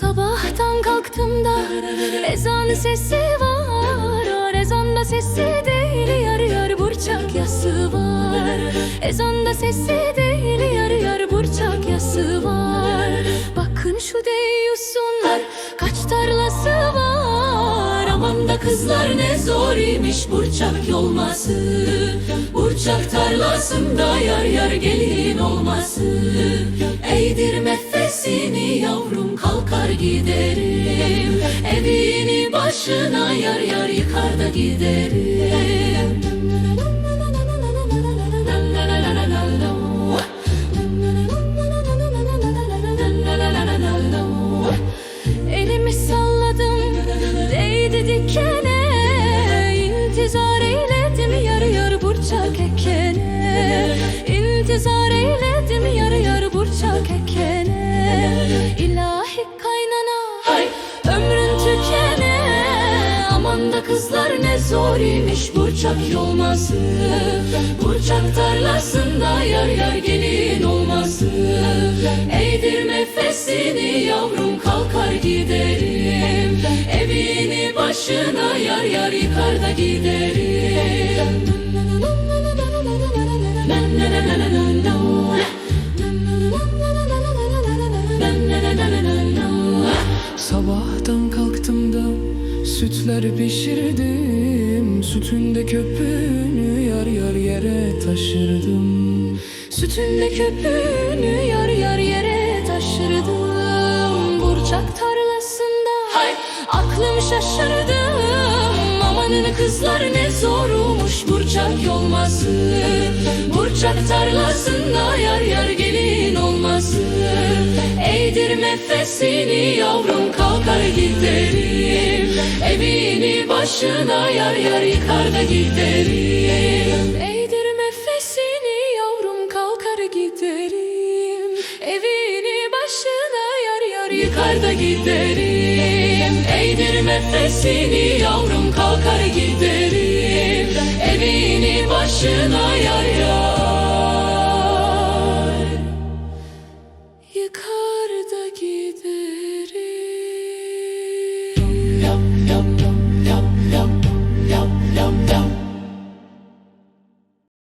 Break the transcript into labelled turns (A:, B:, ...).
A: Sabahtan kalktım da ezan sesi var. O ezanda sesi değil yarı yarı burçak yası var. Ezanda sesi değil yarı yarı burçak yası var. Bakın şu deyyusunlar kaç tarlası var. Aman da kızlar ne zor imiş burçak yolması. Burçak tarlasında yar yar gelin olması. Eğdir nefesini yavrum kalkar giderim. Evini başına yar yar yıkar da giderim. Elimi salladım değdi dikene. İntizar eyledim yarı yarı burçak ekene İntizar eyledim yarı yarı burçak ekene ne zor imiş burçak yolması. Burçak tarlasında yar yar gelin olması. Eğdir nefesini yavrum kalkar giderim. Evini başına yar yar yıkar da giderim
B: sütler pişirdim. Sütünde köpüğünü yar yar yere taşırdım.
A: Sütünde köpüğünü yar yar yere taşırdım. Burçak tarlasında hay aklım şaşırdım Amanın kızlar ne zormuş burçak yolması. Burçak tarlasında yar yar gelin olması Eğdir nefesini yavrum? Kalkar giderim Evini başına yar yar yıkar da giderim Eğdir nefesini yavrum? Kalkar giderim Evini başına yar yar yıkar giderim Eğdir nefesini yavrum? Kalkar giderim